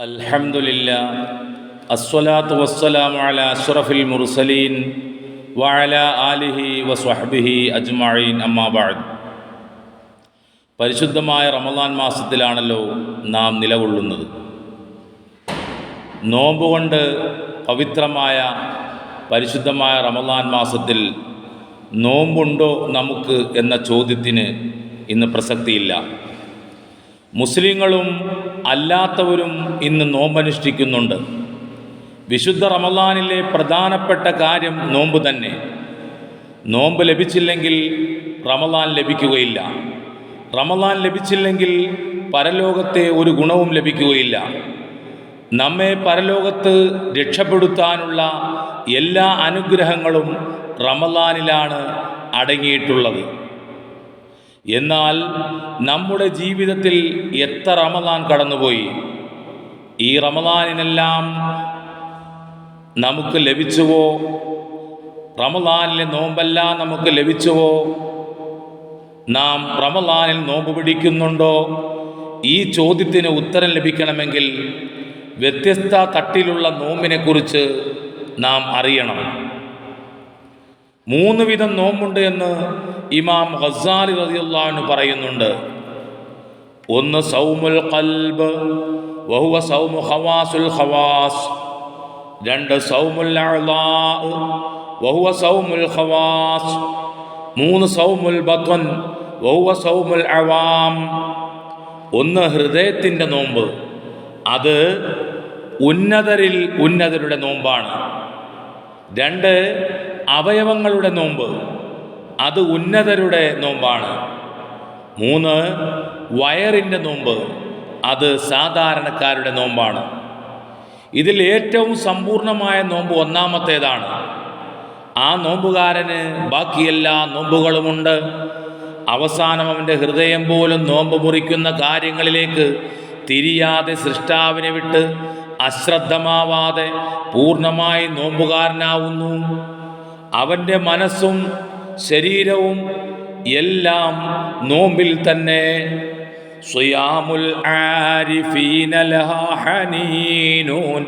الحمد لله الصلاة والسلام على أشرف المرسلين وعلى آله وصحبه أجمعين أما بعد പരിശുദ്ധമായ റമദാൻ മാസത്തിലാണല്ലോ നാം നിലകൊള്ളുന്നത് നോമ്പ് കൊണ്ട് പവിത്രമായ പരിശുദ്ധമായ റമദാൻ മാസത്തിൽ നോമ്പുണ്ടോ നമുക്ക് എന്ന ചോദ്യത്തിന് ഇന്ന് പ്രസക്തിയില്ല മുസ്ലിങ്ങളും അല്ലാത്തവരും ഇന്ന് നോമ്പനുഷ്ഠിക്കുന്നുണ്ട്. വിശുദ്ധ റമദാനിലെ പ്രധാനപ്പെട്ട കാര്യം നോമ്പ് തന്നെ. നോമ്പ് ലഭിച്ചില്ലെങ്കിൽ റമദാൻ ലഭിക്കുകയില്ല. റമദാൻ ലഭിച്ചില്ലെങ്കിൽ പരലോകത്തെ ഒരു ഗുണവും ലഭിക്കുകയില്ല. നമ്മെ പരലോകത്ത് രക്ഷപ്പെടുത്താനുള്ള എല്ലാ അനുഗ്രഹങ്ങളും റമദാനിലാണ് അടങ്ങിയിട്ടുള്ളത്. എന്നാൽ നമ്മുടെ ജീവിതത്തിൽ എത്ര റമദാൻ കടന്നുപോയി? ഈ റമദാനിനെല്ലാം നമുക്ക് ലഭിച്ചുവോ? റമദാനിലെ നോമ്പെല്ലാം നമുക്ക് ലഭിച്ചുവോ? നാം റമദാനിൽ നോമ്പ് പിടിക്കുന്നുണ്ടോ? ഈ ചോദ്യത്തിന് ഉത്തരം ലഭിക്കണമെങ്കിൽ വ്യത്യസ്ത തട്ടിലുള്ള നോമ്പിനെക്കുറിച്ച് നാം അറിയണം. മൂന്ന് വിധം നോമ്പുണ്ട് എന്ന് ഇമാം ഹസാലി റളിയല്ലാഹു പറയുന്നുണ്ട്. ഒന്ന് സൗമുൽ കൽബ് വഹുവ സൗമു ഹവാസുൽ ഹവാസ് രണ്ട് സൗമുൽ വഹുവ സൗമുൽ ഹവാസ് മൂന്ന് സൗമുൽ ബത്വൻ വഹുവ സൗമുൽ അവാം. ഒന്ന് ഹൃദയത്തിന്റെ നോമ്പ്. അത് ഉന്നതരിൽ ഉന്നതരുടെ നോമ്പാണ്. രണ്ട് അവയവങ്ങളുടെ നോമ്പ്. അത് ഉന്നതരുടെ നോമ്പാണ്. മൂന്ന് വയറിന്റെ നോമ്പ്. അത് സാധാരണക്കാരുടെ നോമ്പാണ്. ഇതിൽ ഏറ്റവും സമ്പൂർണമായ നോമ്പ് ഒന്നാമത്തേതാണ്. ആ നോമ്പുകാരന് ബാക്കിയെല്ലാ നോമ്പുകളുമുണ്ട്. അവസാനം അവന്റെ ഹൃദയം പോലും നോമ്പ് മുറിക്കുന്ന കാര്യങ്ങളിലേക്ക് തിരിയാതെ സൃഷ്ടാവിനെ വിട്ട് അശ്രദ്ധമാവാതെ പൂർണമായി നോമ്പുകാരനാവുന്നു. അവൻ്റെ മനസ്സും ശരീരവും എല്ലാം നോമ്പിൽ തന്നെ സുയാമുൽ ആരിഫീന ലഹാ ഹനീനൂൻ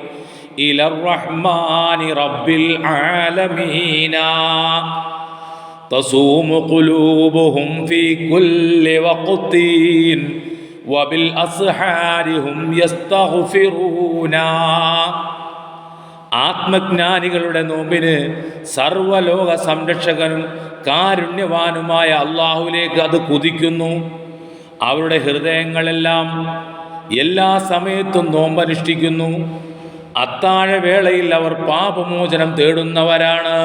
ഇലർ റഹ്മാനി റബ്ബിൽ ആലമീന تصوم قلوبهم في كل وقت وبالأسحار هم يستغفرون ആത്മജ്ഞാനികളുടെ നോമ്പിന് സർവലോക സംരക്ഷകനും കാരുണ്യവാനുമായ അള്ളാഹുലേക്ക് അത് കുതിക്കുന്നു. അവരുടെ ഹൃദയങ്ങളെല്ലാം എല്ലാ സമയത്തും നോമ്പനുഷ്ഠിക്കുന്നു. അത്താഴവേളയിൽ അവർ പാപമോചനം തേടുന്നവരാണ്.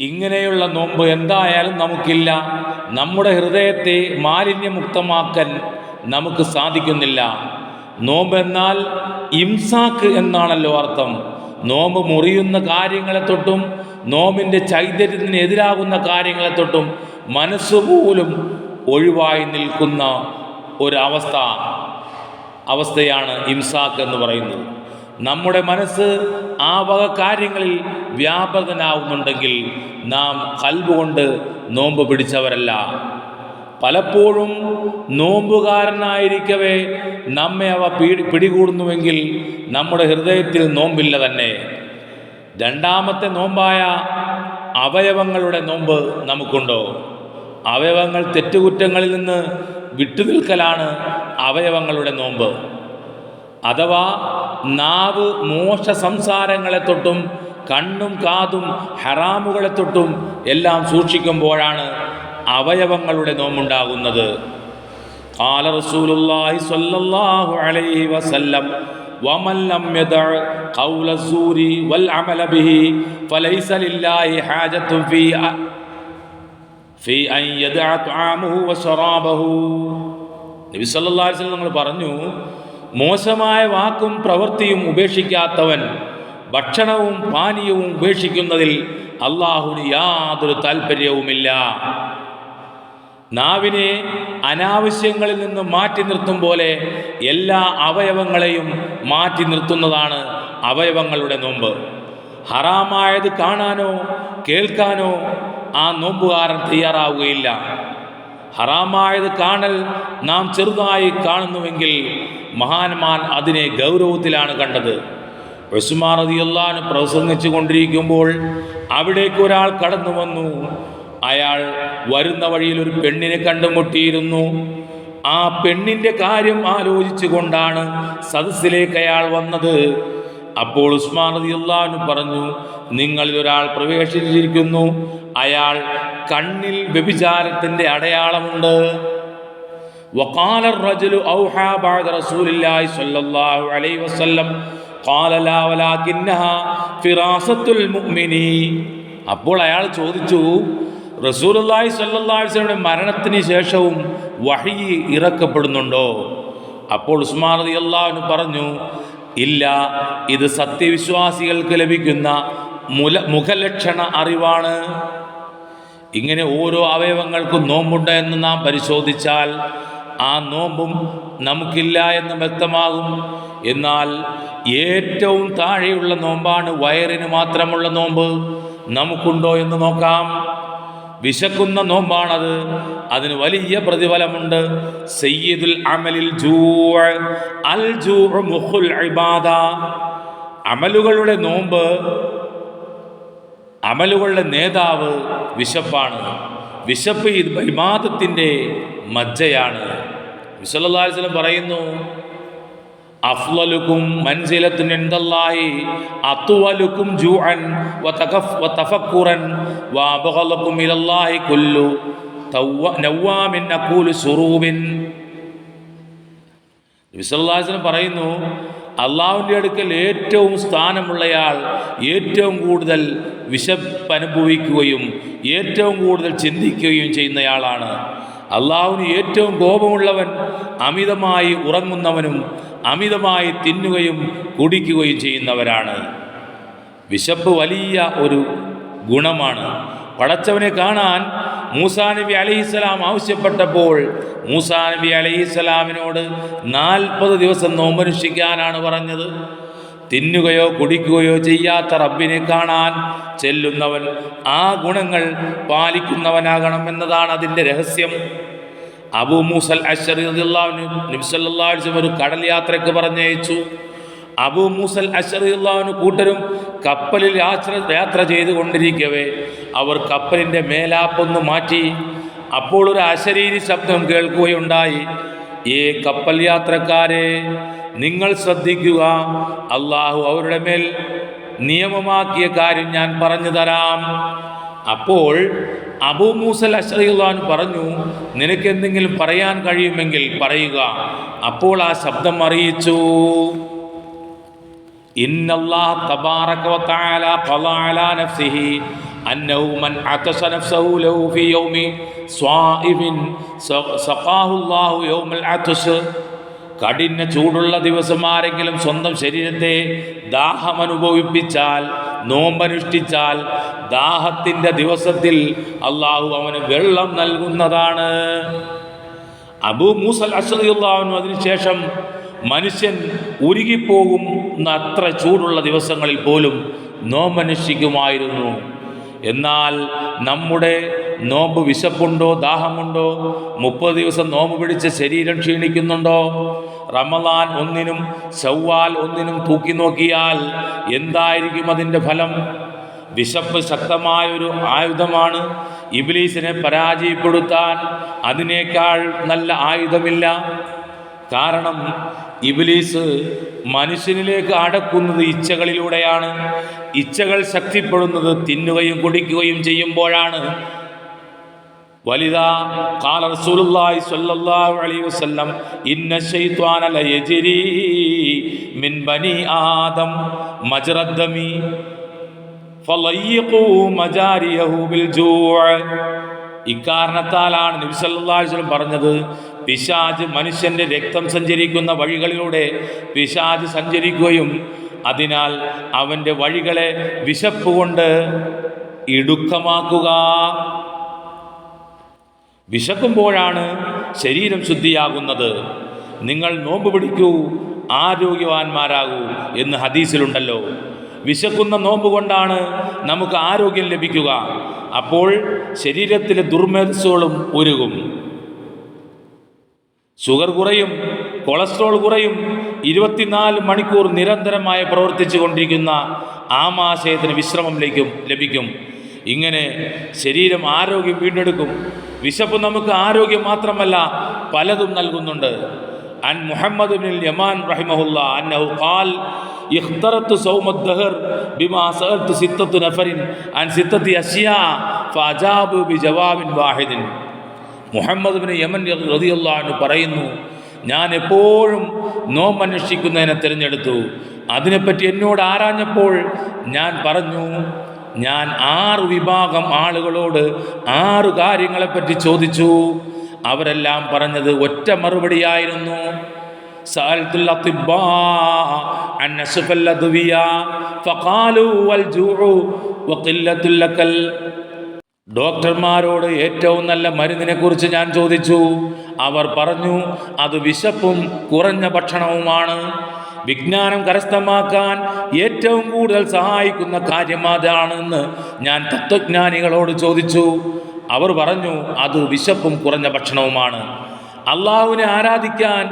ഇങ്ങനെയുള്ള നോമ്പ് എന്തായാലും നമുക്കില്ല. നമ്മുടെ ഹൃദയത്തെ മാലിന്യമുക്തമാക്കാൻ നമുക്ക് സാധിക്കുന്നില്ല. നോമ്പ് എന്നാൽ ഇംസാക്ക് എന്നാണല്ലോ അർത്ഥം. നോമ്പ് മുറിയുന്ന കാര്യങ്ങളെ തൊട്ടും നോമ്പിന്റെ ചൈതന്യത്തിന് എതിരാകുന്ന കാര്യങ്ങളെ തൊട്ടും മനസ്സുപോലും ഒഴിവായി നിൽക്കുന്ന ഒരവസ്ഥ അവസ്ഥയാണ് ഇംസാക്ക് എന്ന് പറയുന്നത്. നമ്മുടെ മനസ്സ് ആ വക കാര്യങ്ങളിൽ വ്യാപകനാവുന്നുണ്ടെങ്കിൽ നാം കൽബുകൊണ്ട് നോമ്പ് പിടിച്ചവരല്ല. പലപ്പോഴും നോമ്പുകാരനായിരിക്കവേ നമ്മെ അവ പീടി പിടികൂടുന്നുവെങ്കിൽ നമ്മുടെ ഹൃദയത്തിൽ നോമ്പില്ല തന്നെ. രണ്ടാമത്തെ നോമ്പായ അവയവങ്ങളുടെ നോമ്പ് നമുക്കുണ്ടോ? അവയവങ്ങൾ തെറ്റുകുറ്റങ്ങളിൽ നിന്ന് വിട്ടുനിൽക്കലാണ് അവയവങ്ങളുടെ നോമ്പ്. അഥവാ നാവ് മോശ സംസാരങ്ങളെ തൊട്ടും കണ്ണും കാതും ഹറാമുകളെ തൊട്ടും എല്ലാം സൂക്ഷിക്കുമ്പോഴാണ് അവയവങ്ങളുടെ നോമ്പുണ്ടാകുന്നത് قال رسول الله صلى الله عليه وسلم ومن لم يدع قول الزور والعمل به فليس لله حاجة في في أن يدع طعامه وشرابه നബി സല്ലല്ലാഹു അലൈഹി വസല്ലം നിങ്ങൾ പറഞ്ഞു മോശമായ വാക്കും പ്രവൃത്തിയും ഉപേക്ഷിക്കാത്തവൻ ഭക്ഷണവും പാനീയവും ഉപേക്ഷിക്കുന്നതിൽ അള്ളാഹുവിന് യാതൊരു താല്പര്യവുമില്ല നാവിനെ അനാവശ്യങ്ങളിൽ നിന്ന് മാറ്റി നിർത്തും പോലെ എല്ലാ അവയവങ്ങളെയും മാറ്റി നിർത്തുന്നതാണ് അവയവങ്ങളുടെ നോമ്പ്. ഹറാമായത് കാണാനോ കേൾക്കാനോ ആ നോമ്പുകാരൻ തയ്യാറാവുകയില്ല. ഹറാമായത് കാണൽ നാം ചെറുതായി കാണുന്നുവെങ്കിൽ മഹാന്മാൻ അതിനെ ഗൗരവത്തിലാണ് കണ്ടത്. ഉസ്മാൻ റളിയല്ലാഹു പ്രസംഗിച്ചു കൊണ്ടിരിക്കുമ്പോൾ അവിടേക്ക് ഒരാൾ കടന്നു വന്നു അയാൾ വരുന്ന വഴിയിൽ ഒരു പെണ്ണിനെ കണ്ടുമുട്ടിയിരുന്നു ആ പെണ്ണിന്റെ കാര്യം ആലോചിച്ചു കൊണ്ടാണ് സദസ്സിലേക്ക് അയാൾ വന്നത് അപ്പോൾ ഉസ്മാൻ റളിയല്ലാഹു പറഞ്ഞു നിങ്ങളിൽ ഒരാൾ പ്രവേശിച്ചിരിക്കുന്നു അയാൾ കണ്ണിൽ വ്യഭിചാരത്തിന്റെ അടയാളമുണ്ട് وقال الرجل أوحى بعد رسول الله صلى الله عليه وسلم قال لا ولكنها فراست المؤمنين അപ്പോൾ അയാൾ ചോദിച്ചു അലൈഹി വസല്ലമയുടെ മരണത്തിന് ശേഷവും വഹി ഇറക്കപ്പെടുന്നുണ്ടോ? അപ്പോൾ ഉസ്മാൻ റളിയല്ലാഹു അള്ളാഹു പറഞ്ഞു ഇല്ല ഇത് സത്യവിശ്വാസികൾക്ക് ലഭിക്കുന്ന മുല മുഖലക്ഷണ അറിവാണ്. ഇങ്ങനെ ഓരോ അവയവങ്ങൾക്കും നോമ്പുണ്ട് എന്ന് നാം പരിശോധിച്ചാൽ ആ നോമ്പും നമുക്കില്ല എന്ന് വ്യക്തമാകും. എന്നാൽ ഏറ്റവും താഴെയുള്ള നോമ്പാണ് വയറിന് മാത്രമുള്ള നോമ്പ്. നമുക്കുണ്ടോ എന്ന് നോക്കാം. വിശക്കുന്ന നോമ്പാണത്. അതിന് വലിയ പ്രതിഫലമുണ്ട്. സയ്യിദുൽ അമലിൽ അൽ മുഹുൽ ഇബാദ. അമലുകളുടെ നോമ്പ് അമലുകളുടെ നേതാവ് വിശപ്പാണ്. വിശപ്പ് ഇത് വിവാദത്തിന്റെ മജ്ജയാണ് വിസലല്ലാസ്ലം പറയുന്നു അഫ്ലലുക്കും മൻസിലത്തിന് എന്തല്ലാഹി അത്തുവലുക്കും ജൂഅൻ വതഫക്കുറൻ വഅബ്ഗലക്കും ഇലല്ലാഹി കുല്ലു നവ്വാമിൻ അഖൂലു സുറൂബിൻ. വിസലല്ലാസ്ലം പറയുന്നു അള്ളാഹുവിന്റെ അടുക്കൽ ഏറ്റവും സ്ഥാനമുള്ളയാൾ ഏറ്റവും കൂടുതൽ വിശപ്പ് അനുഭവിക്കുകയും ഏറ്റവും കൂടുതൽ ചിന്തിക്കുകയും ചെയ്യുന്നയാളാണ്. അള്ളാഹുവിന് ഏറ്റവും കോപമുള്ളവൻ അമിതമായി ഉറങ്ങുന്നവനും അമിതമായി തിന്നുകയും കുടിക്കുകയും ചെയ്യുന്നവരാണ്. വിശപ്പ് വലിയ ഒരു ഗുണമാണ്. പടച്ചവനെ കാണാൻ മൂസാ നബി അലൈഹിസ്സലാം ആവശ്യപ്പെട്ടപ്പോൾ മൂസാ നബി അലൈഹിസ്സലാമിനോട് നാൽപ്പത് ദിവസം നോമ്പനുഷ്ഠിക്കാനാണ് പറഞ്ഞത്. തിന്നുകയോ കുടിക്കുകയോ ചെയ്യാത്ത റബ്ബിനെ കാണാൻ ചെല്ലുന്നവൻ ആ ഗുണങ്ങൾ പാലിക്കുന്നവനാകണം എന്നതാണ് അതിന്റെ രഹസ്യം. അബു മൂസൽ അഷറി നബിസല്ലാസ് ഒരു കടൽ യാത്രയ്ക്ക് പറഞ്ഞയച്ചു. അബു മൂസൽ അഷറിയുള്ളവന് കൂട്ടരും കപ്പലിൽ യാത്ര യാത്ര ചെയ്തുകൊണ്ടിരിക്കവേ അവർ കപ്പലിന്റെ മേലാപ്പൊന്ന് മാറ്റി. അപ്പോൾ ഒരു അശരീരി ശബ്ദം കേൾക്കുകയുണ്ടായി. ഈ കപ്പൽ യാത്രക്കാരെ നിങ്ങൾ ശ്രദ്ധിക്കുക. അള്ളാഹു അവരുടെ മേൽ നിയമമാക്കിയ കാര്യം ഞാൻ പറഞ്ഞു തരാം. അപ്പോൾ അബൂ മൂസൽ അഷറിയുള്ളവൻ പറഞ്ഞു നിനക്ക് എന്തെങ്കിലും പറയാൻ കഴിയുമെങ്കിൽ പറയുക. അപ്പോൾ ആ ശബ്ദം അറിയിച്ചു. إن കഠിന ചൂടുള്ള ദിവസം ആരെങ്കിലും സ്വന്തം ശരീരത്തെ ദാഹം അനുഭവിപ്പിച്ചാൽ നോമ്പനുഷ്ഠിച്ചാൽ ദാഹത്തിന്റെ ദിവസത്തിൽ അള്ളാഹു അവന് വെള്ളം നൽകുന്നതാണ്. അബു മൂസൽ അസദിയുള്ളാവിനും അതിനുശേഷം മനുഷ്യൻ ഉരുകിപ്പോകുന്ന അത്ര ചൂടുള്ള ദിവസങ്ങളിൽ പോലും നോമ്പനുഷ്ഠിക്കുമായിരുന്നു. എന്നാൽ നമ്മുടെ നോമ്പ് വിശപ്പുണ്ടോ? ദാഹമുണ്ടോ? മുപ്പത് ദിവസം നോമ്പ് പിടിച്ച് ശരീരം ക്ഷീണിക്കുന്നുണ്ടോ? റമദാൻ ഒന്നിനും ചൊവ്വാൽ ഒന്നിനും തൂക്കി നോക്കിയാൽ എന്തായിരിക്കും അതിന്റെ ഫലം? വിശപ്പ് ശക്തമായൊരു ആയുധമാണ്. ഇബ്ലീസിനെ പരാജയപ്പെടുത്താൻ അതിനേക്കാൾ നല്ല ആയുധമില്ല. കാരണം ഇബിലീസ് മനുഷ്യനിലേക്ക് അടക്കുന്നത് ഇച്ഛകളിലൂടെയാണ്. ഇച്ഛകൾ ശക്തിപ്പെടുന്നത് തിന്നുകയും കുടിക്കുകയും ചെയ്യുമ്പോഴാണ്. റസൂലുള്ളാഹി സ്വല്ലല്ലാഹു അലൈഹി വസല്ലം ഇന്ന ശൈത്വാന ലയജിരി മിൻ ബനി ആദം ബിൽ ഇക്കാരണത്താലാണ് നബി സല്ലല്ലാഹു അലൈഹി വസല്ലം പറഞ്ഞത് പിശാജ് മനുഷ്യന്റെ രക്തം സഞ്ചരിക്കുന്ന വഴികളിലൂടെ പിശാജ് സഞ്ചരിക്കുകയും അതിനാൽ അവന്റെ വഴികളെ വിശപ്പ് കൊണ്ട് ഇടുക്കമാക്കുക. വിശക്കുമ്പോഴാണ് ശരീരം ശുദ്ധിയാകുന്നത്. നിങ്ങൾ നോമ്പ് പിടിക്കൂ ആരോഗ്യവാന്മാരാകൂ എന്ന് ഹദീസിലുണ്ടല്ലോ. വിശക്കുന്ന നോമ്പ് കൊണ്ടാണ് നമുക്ക് ആരോഗ്യം ലഭിക്കുക. അപ്പോൾ ശരീരത്തിലെ ദുർമേധസ്സുകളും ഉരുകും. ഷുഗർ കുറയും കൊളസ്ട്രോൾ കുറയും ഇരുപത്തിനാല് മണിക്കൂർ നിരന്തരമായി പ്രവർത്തിച്ചു കൊണ്ടിരിക്കുന്ന ആമാശയത്തിന് വിശ്രമം ലഭിക്കും ലഭിക്കും. ഇങ്ങനെ ശരീരം ആരോഗ്യം വീണ്ടെടുക്കും. വിശപ്പ് നമുക്ക് ആരോഗ്യം മാത്രമല്ല പലതും നൽകുന്നുണ്ട്. അൻ മുഹമ്മദ് ബിൻ യമാൻ റഹിമഹുല്ല അന്നഹു ഖാൽ ഇഖ്തറത്ത് സൗമ ദഹർ ബിമാ സഅൽതു സിത്തത്തു നഫറിൻ അൻ സിത്തത്തി അഷ്യാ ഫഅജാബു ബി ജവാബിൻ വാഹിദിൻ. മുഹമ്മദ് ബിൻ യമൻ റളിയല്ലാഹു പറയുന്നു ഞാൻ എപ്പോഴും നോമ്പന്വേഷിക്കുന്നതിനെ തിരഞ്ഞെടുത്തു. അതിനെപ്പറ്റി എന്നോട് ആരാഞ്ഞപ്പോൾ ഞാൻ പറഞ്ഞു ഞാൻ ആറ് വിഭാഗം ആളുകളോട് ആറ് കാര്യങ്ങളെപ്പറ്റി ചോദിച്ചു. അവരെല്ലാം പറഞ്ഞത് ഒറ്റ മറുപടിയായിരുന്നു. ഡോക്ടർമാരോട് ഏറ്റവും നല്ല മരുന്നിനെക്കുറിച്ച് ഞാൻ ചോദിച്ചു. അവർ പറഞ്ഞു അത് വിശപ്പും കുറഞ്ഞ ഭക്ഷണവുമാണ്. വിജ്ഞാനം കരസ്ഥമാക്കാൻ ഏറ്റവും കൂടുതൽ സഹായിക്കുന്ന കാര്യം അതാണെന്ന് ഞാൻ തത്വജ്ഞാനികളോട് ചോദിച്ചു. അവർ പറഞ്ഞു അത് വിശപ്പും കുറഞ്ഞ ഭക്ഷണവുമാണ്. അള്ളാഹുവിനെ ആരാധിക്കാൻ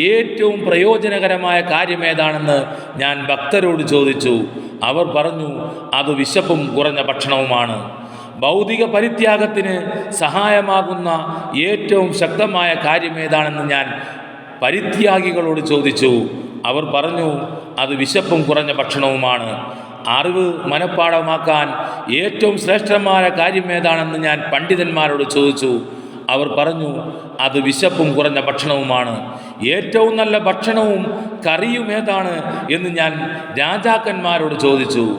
ഏറ്റവും പ്രയോജനകരമായ കാര്യം ഏതാണെന്ന് ഞാൻ ഭക്തരോട് ചോദിച്ചു. അവർ പറഞ്ഞു അത് വിശപ്പും കുറഞ്ഞ ഭക്ഷണവുമാണ്. ഭൗതിക പരിത്യാഗത്തിന് സഹായമാകുന്ന ഏറ്റവും ശക്തമായ കാര്യം ഏതാണെന്ന് ഞാൻ പരിത്യാഗികളോട് ചോദിച്ചു. അവർ പറഞ്ഞു അത് വിശപ്പും കുറഞ്ഞ ഭക്ഷണവുമാണ്. അറിവ് മനഃപ്പാടമാക്കാൻ ഏറ്റവും ശ്രേഷ്ഠമായ കാര്യം ഏതാണെന്ന് ഞാൻ പണ്ഡിതന്മാരോട് ചോദിച്ചു. അവർ പറഞ്ഞു അത് വിശപ്പും കുറഞ്ഞ ഭക്ഷണവുമാണ്. ഏറ്റവും നല്ല ഭക്ഷണവും കറിയും ഏതാണ്? എന്ന് ഞാൻ രാജാക്കന്മാരോട് ചോദിച്ചു.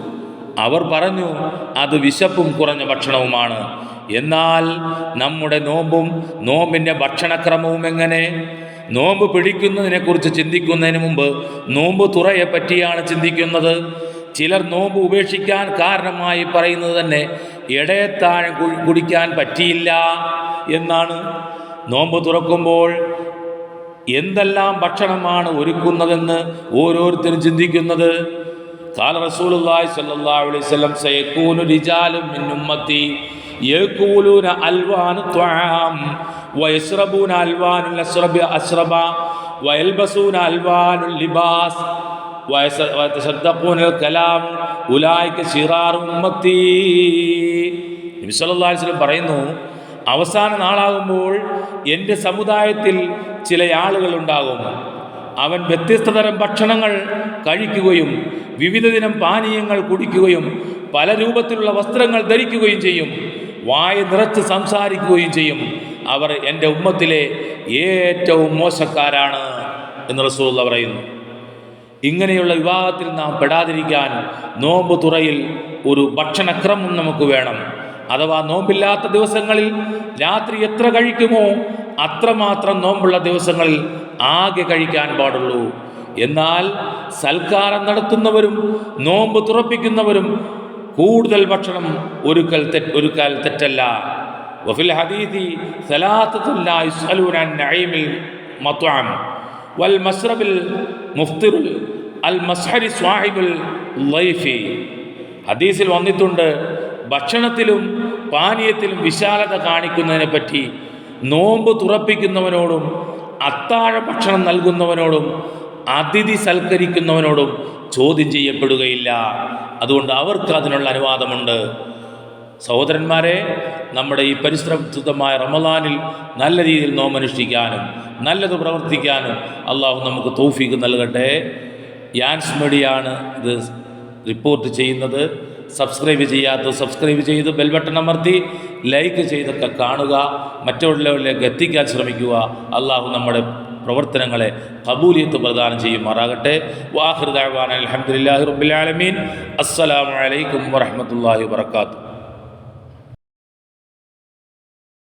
അവർ പറഞ്ഞു അത് വിശപ്പും കുറഞ്ഞ ഭക്ഷണവുമാണ്. എന്നാൽ നമ്മുടെ നോമ്പും നോമ്പിന്റെ ഭക്ഷണക്രമവും എങ്ങനെ? നോമ്പ് പിടിക്കുന്നതിനെക്കുറിച്ച് ചിന്തിക്കുന്നതിന് മുമ്പ് നോമ്പ് തുറയെ പറ്റിയാണ് ചിന്തിക്കുന്നത് ചിലർ നോമ്പ് ഉപേക്ഷിക്കാൻ കാരണമായി പറയുന്നത് തന്നെ ഇടയത്താഴം കു- കുടിക്കാൻ പറ്റിയില്ല എന്നാണ് നോമ്പ് തുറക്കുമ്പോൾ എന്തെല്ലാം ഭക്ഷണമാണ് ഒരുക്കുന്നതെന്ന് ഓരോരുത്തരും ചിന്തിക്കുന്നത് قال رسول الله صلى الله عليه وسلم سيكون رجال من أمتي يأكلون ألوان الطعام വയസ്റബൂൻ അൽവാനുൽ അസ്റബ് അസ്റബ വയൽബസൂൻ അൽവാനുൽ ലിബാസ് വയസ്സൂനൽ കലാം ഉലായിക്ക് ഷിറാർ ഉമ്മത്തി. നബിസ്വല്ലാസ്ലം പറയുന്നു അവസാന നാളാകുമ്പോൾ എന്റെ സമുദായത്തിൽ ചില ആളുകൾ ഉണ്ടാകും. അവൻ വ്യത്യസ്ത തരം ഭക്ഷണങ്ങൾ കഴിക്കുകയും വിവിധ ദിനം പാനീയങ്ങൾ കുടിക്കുകയും പല രൂപത്തിലുള്ള വസ്ത്രങ്ങൾ ധരിക്കുകയും ചെയ്യും. വായ നിറച്ച് സംസാരിക്കുകയും ചെയ്യും. അവർ എന്റെ ഉമ്മത്തിലെ ഏറ്റവും മോശക്കാരാണ് എന്ന് റസൂലുള്ള പറയുന്നു. ഇങ്ങനെയുള്ള വിവാഹത്തിൽ നാം പെടാതിരിക്കാൻ നോമ്പ് തുറയിൽ ഒരു ഭക്ഷണക്രമം നമുക്ക് വേണം. അഥവാ നോമ്പില്ലാത്ത ദിവസങ്ങളിൽ രാത്രി എത്ര കഴിക്കുമോ അത്രമാത്രം നോമ്പുള്ള ദിവസങ്ങളിൽ ആകെ കഴിക്കാൻ പാടുള്ളൂ. എന്നാൽ സൽക്കാരം നടത്തുന്നവരും നോമ്പ് തുറപ്പിക്കുന്നവരും കൂടുതൽ ഭക്ഷണം ഒരുക്കൽ തെറ്റ് ഒരുക്കാൽ തെറ്റല്ല. വഫിൽ الحديث ثلاثة لا يسألون عن نعيم المطعم والمسرب المفطر المسحر صاحب الضيف. ഹദീസിൽ വന്നിട്ടുണ്ട് ഭക്ഷണത്തിലും പാനീയത്തിലും വിശാലത കാണിക്കുന്നതിനെ പറ്റി നോമ്പ് തുറപ്പിക്കുന്നവനോടും അത്താഴ ഭക്ഷണം നൽകുന്നവനോടും അതിഥി സൽക്കരിക്കുന്നവനോടും ചോദ്യം ചെയ്യപ്പെടുകയില്ല. അതുകൊണ്ട് അവർക്ക് അതിനുള്ള അനുവാദമുണ്ട്. സഹോദരന്മാരെ നമ്മുടെ ഈ പരിശ്രമമായ റമദാനിൽ നല്ല രീതിയിൽ നോമനുഷ്ഠിക്കാനും നല്ലത് പ്രവർത്തിക്കാനും അള്ളാഹു നമുക്ക് തൗഫീക്ക് നൽകട്ടെ. യാൻസ് മീഡിയാണ് ഇത് റിപ്പോർട്ട് ചെയ്യുന്നത്. സബ്സ്ക്രൈബ് ചെയ്യാത്ത സബ്സ്ക്രൈബ് ചെയ്ത് ബെൽബട്ടൺ അമർത്തി ലൈക്ക് ചെയ്തൊക്കെ കാണുക. മറ്റുള്ളവരിലേക്ക് എത്തിക്കാൻ ശ്രമിക്കുക. അള്ളാഹു നമ്മുടെ പ്രവർത്തനങ്ങളെ കബൂലിയത്ത് പ്രദാനം ചെയ്യുമാറാകട്ടെ. വാഹൃദാൻ അലഹമുല്ലാഹി റബ്ബുലാലമീൻ അസ്സലാമു അലൈക്കും വറഹമത്തല്ലാഹി വാത്തു